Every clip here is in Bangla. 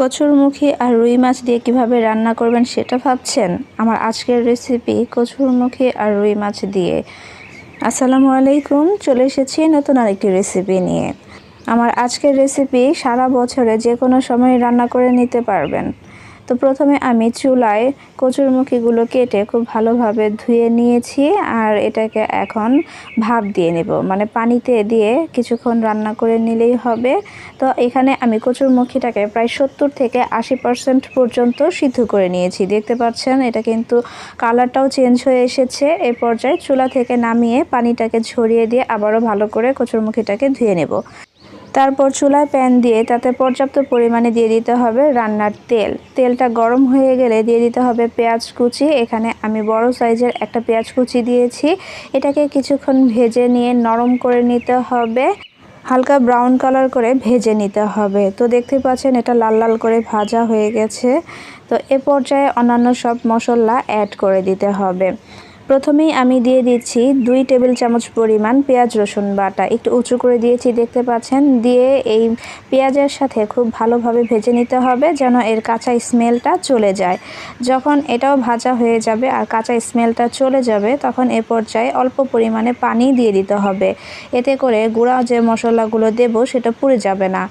কচুরমুখী আর রুই মাছ দিয়ে কীভাবে রান্না করবেন সেটা ভাবছেন? আমার আজকের রেসিপি কচুরমুখী আর রুই মাছ দিয়ে। আসসালামু আলাইকুম, চলে এসেছি নতুন আরেকটি রেসিপি নিয়ে। আমার আজকের রেসিপি সারা বছরে যে কোনো সময় রান্না করে নিতে পারবেন। তো প্রথমে আমি চুলায় কচুরমুখীগুলো কেটে খুব ভালোভাবে ধুয়ে নিয়েছি আর এটাকে এখন ভাপ দিয়ে নেব। মানে পানিতে দিয়ে কিছুক্ষণ রান্না করে নিলেই হবে। তো এখানে আমি কচুরমুখীটাকে প্রায় সত্তর থেকে আশি পার্সেন্ট পর্যন্ত সিদ্ধ করে নিয়েছি। দেখতে পাচ্ছেন, এটা কিন্তু কালারটাও চেঞ্জ হয়ে এসেছে। এ পর্যায়ে চুলা থেকে নামিয়ে পানিটাকে ঝরিয়ে দিয়ে আবারও ভালো করে কচুরমুখীটাকে ধুয়ে নেব। তারপর চুলায় প্যান দিয়ে তাতে পর্যাপ্ত পরিমাণে দিয়ে দিতে হবে রান্নার তেল। তেলটা গরম হয়ে গেলে দিয়ে দিতে হবে পেঁয়াজ কুচি। এখানে আমি বড় সাইজের একটা পেঁয়াজ কুচি দিয়েছি। এটাকে কিছুক্ষণ ভেজে নিয়ে নরম করে নিতে হবে। হালকা ব্রাউন কালার করে ভেজে নিতে হবে। তো দেখতে পাচ্ছেন এটা লাল লাল করে ভাজা হয়ে গেছে। তো এ পর্যায়ে অন্যান্য সব মশলা অ্যাড করে দিতে হবে। প্রথমেই আমি দিয়ে দিচ্ছি দুই টেবিল চামচ পরিমাণ পেঁয়াজ রসুন বাটা। একটু উঁচু করে দিয়েছি, দেখতে পাচ্ছেন? দিয়ে এই পেঁয়াজের সাথে খুব ভালোভাবে ভেজে নিতে হবে যেন এর কাঁচা স্মেলটা চলে যায়। যখন এটাও ভাজা হয়ে যাবে আর কাঁচা স্মেলটা চলে যাবে, তখন এ পর্যায়ে অল্প পরিমাণে পানি দিয়ে দিতে হবে। এতে করে গুঁড়া যে মশলাগুলো দেব সেটা পুড়ে যাবে না।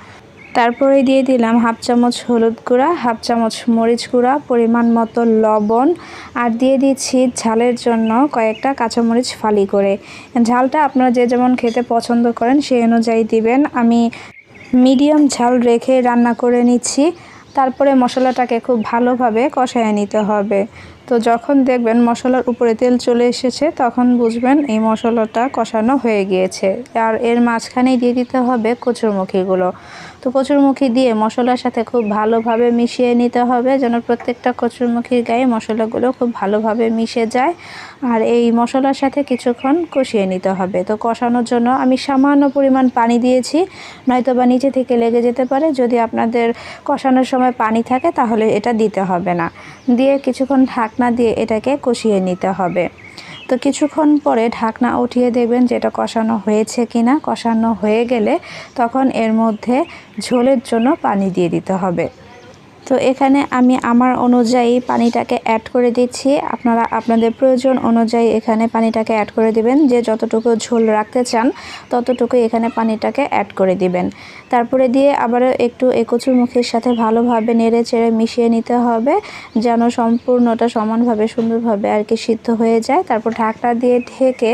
তারপরে দিয়ে দিলাম হাফ চামচ হলুদ গুঁড়া, হাফ চামচ মরিচ গুঁড়া, পরিমাণ মতো লবণ, আর দিয়ে দিচ্ছি ঝালের জন্য কয়েকটা কাঁচামরিচ ফালি করে। ঝালটা আপনারা যে যেমন খেতে পছন্দ করেন সেই অনুযায়ী দিবেন। আমি মিডিয়াম ঝাল রেখে রান্না করে নিচ্ছি। তারপরে মশলাটাকে খুব ভালোভাবে কষায় নিতে হবে। তো যখন দেখবেন মশলার উপরে তেল চলে এসেছে, তখন বুঝবেন এই মশলাটা কষানো হয়ে গিয়েছে। আর এর মাঝখানেই দিয়ে দিতে হবে কচুরমুখীগুলো। তো কচুরমুখী দিয়ে মশলার সাথে খুব ভালোভাবে মিশিয়ে নিতে হবে, যেন প্রত্যেকটা কচুরমুখীর গায়ে মশলাগুলো খুব ভালোভাবে মিশে যায়। আর এই মশলার সাথে কিছুক্ষণ কষিয়ে নিতে হবে। তো কষানোর জন্য আমি সামান্য পরিমাণ পানি দিয়েছি, নয়তো বা নিচে থেকে লেগে যেতে পারে। যদি আপনাদের কষানোর সময় পানি থাকে, তাহলে এটা দিতে হবে না। দিয়ে কিছুক্ষণ ঢাকনা দিয়ে এটাকে কষিয়ে নিতে হবে। তো কিছুক্ষণ পরে ঢাকনা উঠিয়ে দেখবেন যেটা কষানো হয়েছে কিনা। কষানো হয়ে গেলে তখন এর মধ্যে ঝোলের জন্য পানি দিয়ে দিতে হবে। তো এখানে আমি আমার অনুযায়ী পানিটাকে অ্যাড করে দিচ্ছি। আপনারা, আপনাদের প্রয়োজন অনুযায়ী এখানে পানিটাকে অ্যাড করে দিবেন। যে যতটুকু ঝোল রাখতে চান ততটুকু এখানে পানিটাকে অ্যাড করে দিবেন। তারপরে দিয়ে আবারও একটু এ মুখের সাথে ভালোভাবে নেড়ে চেড়ে মিশিয়ে নিতে হবে, যেন সম্পূর্ণটা সমানভাবে, সুন্দরভাবে আর কি সিদ্ধ হয়ে যায়। তারপর ঢাকটা দিয়ে ঢেকে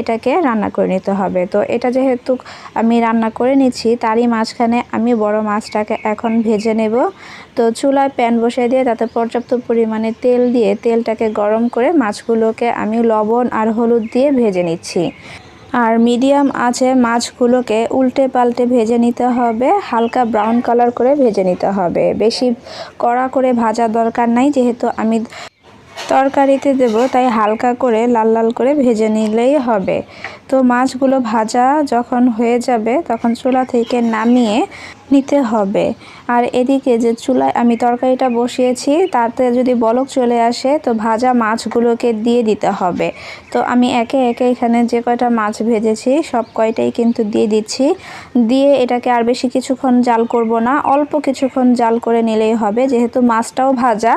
এটাকে রান্না করে নিতে হবে। তো এটা যেহেতু আমি রান্না করে নিচ্ছি, তারই মাঝখানে আমি বড় মাছটাকে এখন ভেজে নেব। তো চুলায় প্যান বসিয়ে দিয়ে তাতে পর্যাপ্ত পরিমাণে তেল দিয়ে তেলটাকে গরম করে মাছগুলোকে আমি লবণ আর হলুদ দিয়ে ভেজে নিচ্ছি। আর মিডিয়াম আছে মাছগুলোকে উল্টে পাল্টে ভেজে নিতে হবে, হালকা ব্রাউন কালার করে ভেজে নিতে হবে। বেশি কড়া করে ভাজা দরকার নাই, যেহেতু আমি তরকারিতে দেব, তাই হালকা করে লাল লাল করে ভেজে নিলেই হবে। তো মাছগুলো ভাজা যখন হয়ে যাবে, তখন চুলা থেকে নামিয়ে নিতে হবে। আর এদিকে যে চুলায় আমি তরকারিটা বসিয়েছি, তাতে যদি বলক চলে আসে, তো ভাজা মাছগুলোকে দিয়ে দিতে হবে। তো আমি একে একে এখানে যে কয়টা মাছ ভেজেছি, সব কয়টাই কিন্তু দিয়ে দিচ্ছি। দিয়ে এটাকে আর বেশি কিছুক্ষণ জাল করব না, অল্প কিছুক্ষণ জাল করে নিলেই হবে, যেহেতু মাছটাও ভাজা,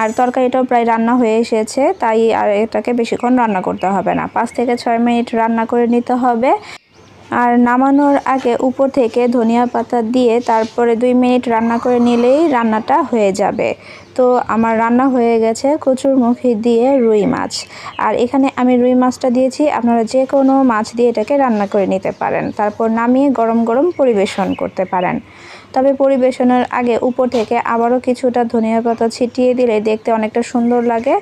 আর তরকারিটাও প্রায় রান্না হয়ে এসেছে, তাই আর এটাকে বেশিক্ষণ রান্না করতে হবে না। পাঁচ থেকে ছয় মিনিট রান্না করে নিতে হবে। আর নামানোর আগে উপর থেকে ধনিয়া পাতা দিয়ে তারপরে দুই মিনিট রান্না করে নিলেই রান্নাটা হয়ে যাবে। তো আমার রান্না হয়ে গেছে কচুর মুখি দিয়ে রুই মাছ। আর এখানে আমি রুই মাছটা দিয়েছি, আপনারা যে কোনো মাছ দিয়ে এটাকে রান্না করে নিতে পারেন। তারপর নামিয়ে গরম গরম পরিবেশন করতে পারেন। তবে পরিবেশনের আগে উপর থেকে আবারও কিছুটা ধনিয়া পাতা ছিটিয়ে দিলে দেখতে অনেকটা সুন্দর লাগে।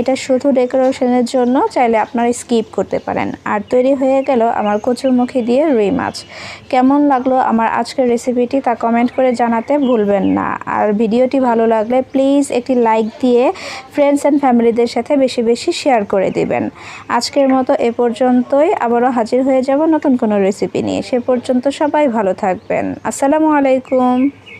এটা শুধু ডেকোরেশনের জন্য, চাইলে আপনারা স্কিপ করতে পারেন। আর তৈরি হয়ে গেল আমার কচুরমুখী দিয়ে রুই মাছ। কেমন লাগল আমার আজকের রেসিপিটি তা কমেন্ট করে জানাতে ভুলবেন না। আর ভিডিওটি ভালো লাগলে প্লিজ একটি লাইক দিয়ে ফ্রেন্ডস অ্যান্ড ফ্যামিলিদের সাথে বেশি বেশি শেয়ার করে দিবেন। আজকের মতো এ পর্যন্তই। আবারও হাজির হয়ে যাব নতুন কোনো রেসিপি নিয়ে। সে পর্যন্ত সবাই ভালো থাকবেন। আসসালামু আলাইকুম